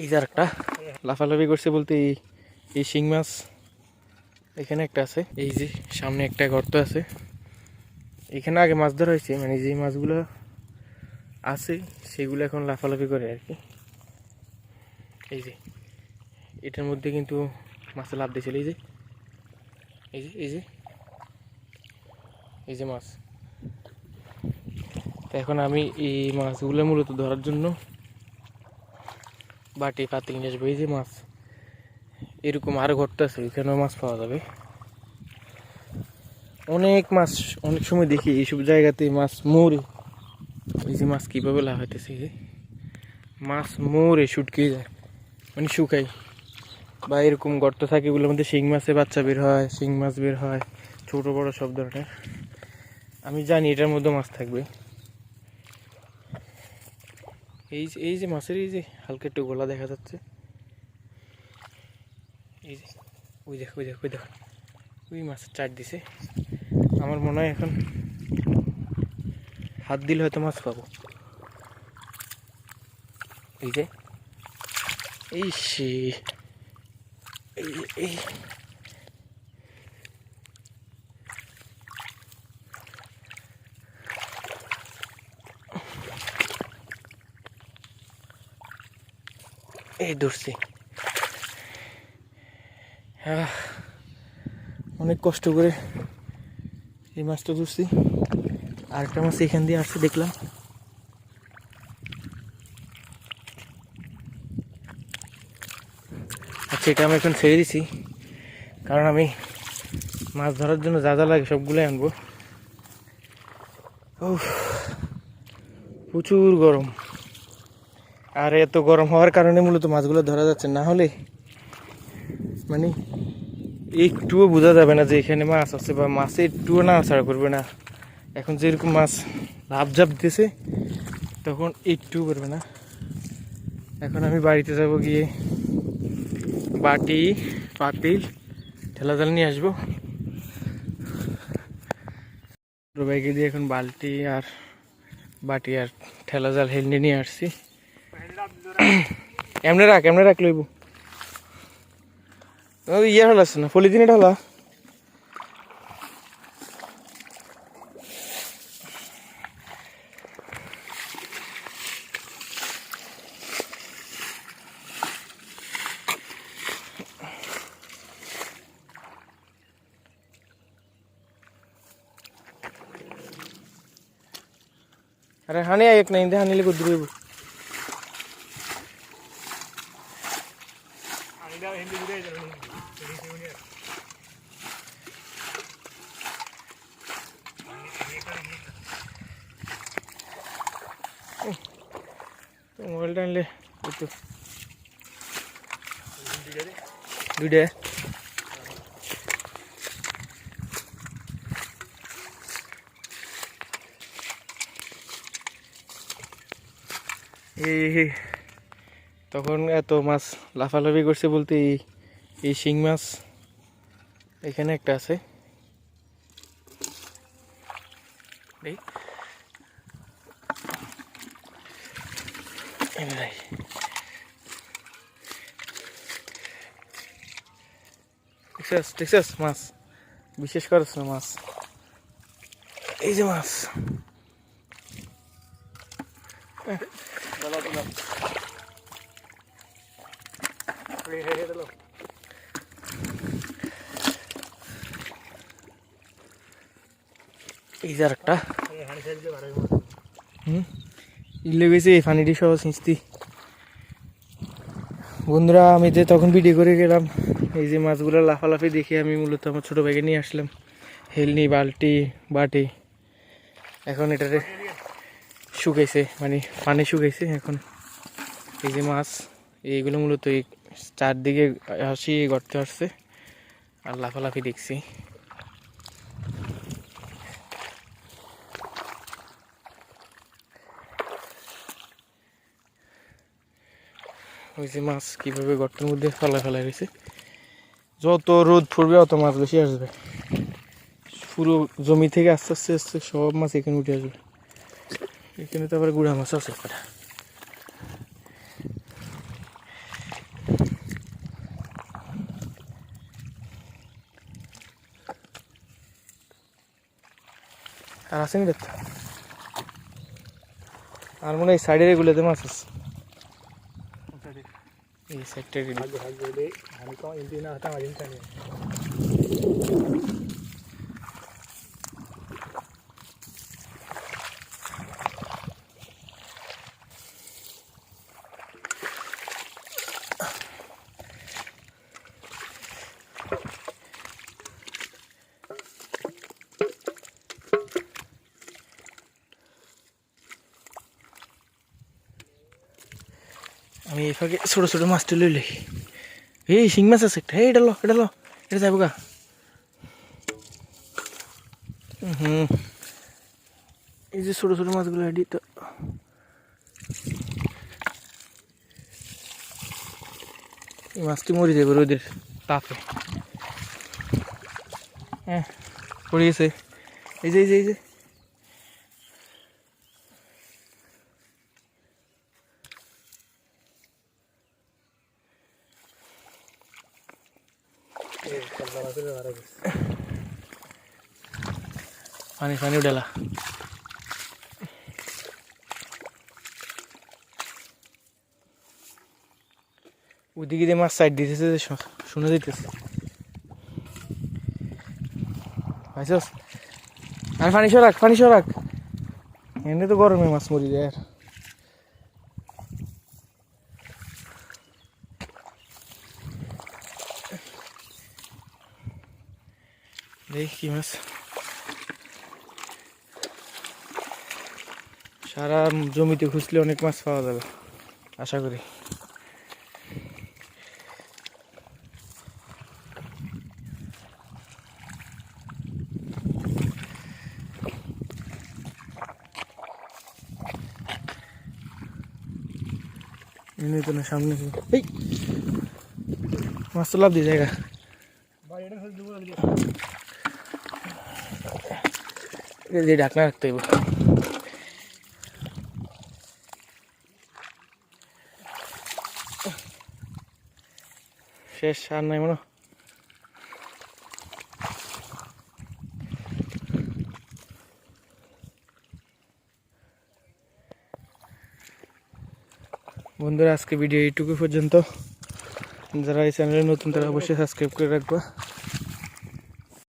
এই যে একটা লাফালাফি করছে বলতে এই এই শিং মাছ। এখানে একটা আছে। এই যে সামনে একটা গর্ত আছে। এখানে আগে মাছ ধরা হয়েছে। মানে যে মাছগুলো আছে, সেগুলো এখন লাফালাফি করে আর কি। এই যে। এটার মধ্যে কিন্তু মাছে লাভ দিয়েছিল। এই যে। এই যে এই যে। এই যে মাছ। এখন আমি এই মাছগুলো মূলত ধরার জন্য বাটি পাতিল নিয়ে আসব। এই যে মাছ, এরকম আরও ঘরতে আছে এখানেও মাছ পাওয়া যাবে। অনেক মাছ, অনেক সময় দেখি এইসব জায়গাতে মাছ মরে। এই যে মাছ কীভাবে যে। মাছ মরে শুটকে যায় মানে শুকাই বা এরকম গর্ত থাকে, এগুলোর মধ্যে শিং মাছের বাচ্চা বের হয়, শিং মাছ বের হয়, ছোট বড় সব ধরনের। আমি জানি এটার মধ্যে মাছ থাকবে। এই যে এই যে মাছের, এই যে হালকা একটু গোলা দেখা যাচ্ছে। এই যে, ওই দেখ ওই দেখ ওই দেখ। ওই মাছের চাট দিছে। আমার মনে হয় এখন হাত দিলে হয়তো মাছ পাবো। এই যে, এই সে, এই এই। এই আহ, অনেক কষ্ট করে এই মাছটা ধরছি। আরেকটা মাছ এখান দিয়ে আসছে দেখলাম। আচ্ছা এটা আমি এখন ছেড়ে দিছি। কারণ আমি মাছ ধরার জন্য যা যা লাগে সবগুলোই আনব। উফ, প্রচুর গরম। আর, এত গরম হওয়ার কারণে মূলত মাছগুলো ধরা যাচ্ছে। না হলে? মানে একটুও বোঝা যাবে না যে এখানে মাছ আছে বা মাছে একটুও না নাড়াচাড়া করবে না। এখন যেরকম মাছ লাভ ঝাপ দিতেছে, তখন একটু করবে না। এখন আমি বাড়িতে যাব গিয়ে বাটি, পাতিল ঠেলা জাল নিয়ে আসব। বাইকে দিয়ে এখন বালতি আর বাটি আর ঠেলা জাল হেলনে নিয়ে আসছি। এমনি রাখ এমনি রাখ লইব ওই ইয়ে ঢালা আছে না পলিথিনে ঢালা अरे हाणे एक नाही दे हाणीले कुद्रू মোবাইলটা আনলে একটু। দুইটা। এই তখন এত মাছ লাফালাফি করছে বলতে এই এই শিং মাছ এখানে একটা আছে। নাই। দেখছিস দেখছিস মাছ বিশেষ করে মাছ এই যে মাছ এই যে একটা হুম ইলে গেছে, এই পানিটি সহ সিঁচতি। বন্ধুরা, আমি যে তখন ভিডিও করে গেলাম, এই যে মাছগুলো লাফালাফি দেখে আমি মূলত আমার ছোটো ব্যাগে নিয়ে আসলাম। হেলনি বালতি, বাটি। এখন এটারে শুকাইছে মানে পানি শুকাইছে এখন। এই যে মাছ, এইগুলো মূলত এই চারদিকে হাসি গর্তে আসছে। আর লাফালাফি দেখছি। ওই যে মাছ কীভাবে গর্তের মধ্যে ফেলা ফেলা গেছে যত রোদ পড়বে অত মাছ বেশি আসবে। পুরো জমি থেকে আস্তে আস্তে আস্তে সব মাছ এখানে উঠে আসবে। এখানে তো আবার গুড়া মাছ আছে কটা। আর আসেনি দেখতে আর মনে হয় সাইডের এগুলোতে মাছ আছে। ಈ ಸೆಟ್ಟೆಗೆ ಹಾಗೆ ಹಾಗೆ ಹಣಕ ಇಂದಿನ ಹತ ಅದಿಂತಾನೆ আমি এই ফাঁকে ছোটো ছোটো মাছটা লইলে এই শিং মাছ আছে একটা। এটা লো এটা লো এটা যাব গা হুম এই যে ছোটো ছোটো মাছগুলো এডি তো। এই মাছটি মরে যাবে রোদের তাপে হ্যাঁ পড়ে গেছে এই যে এই যে এই যে। পানি পানি উঠালা ওদিকে দিয়ে মাছ সাইড দিতেছে যে শুনে দিতেছে। পাইছস? আর পানি সরাক পানি সরাক। এমনি তো গরমে মাছ মরি যায় আর। দেখি কি মাছ। সারা জমিতে খুঁজলে অনেক মাছ পাওয়া যাবে, আশা করি। এমনি তো সামনে এই! মাছ তো লাভ দিয়ে জায়গা। ঢাকনা রাখতে হইব। শেষ আর নাই মনে বন্ধুরা, আজকে ভিডিও এইটুকু পর্যন্ত। যারা এই চ্যানেলে নতুন, তারা অবশ্যই সাবস্ক্রাইব করে রাখবা।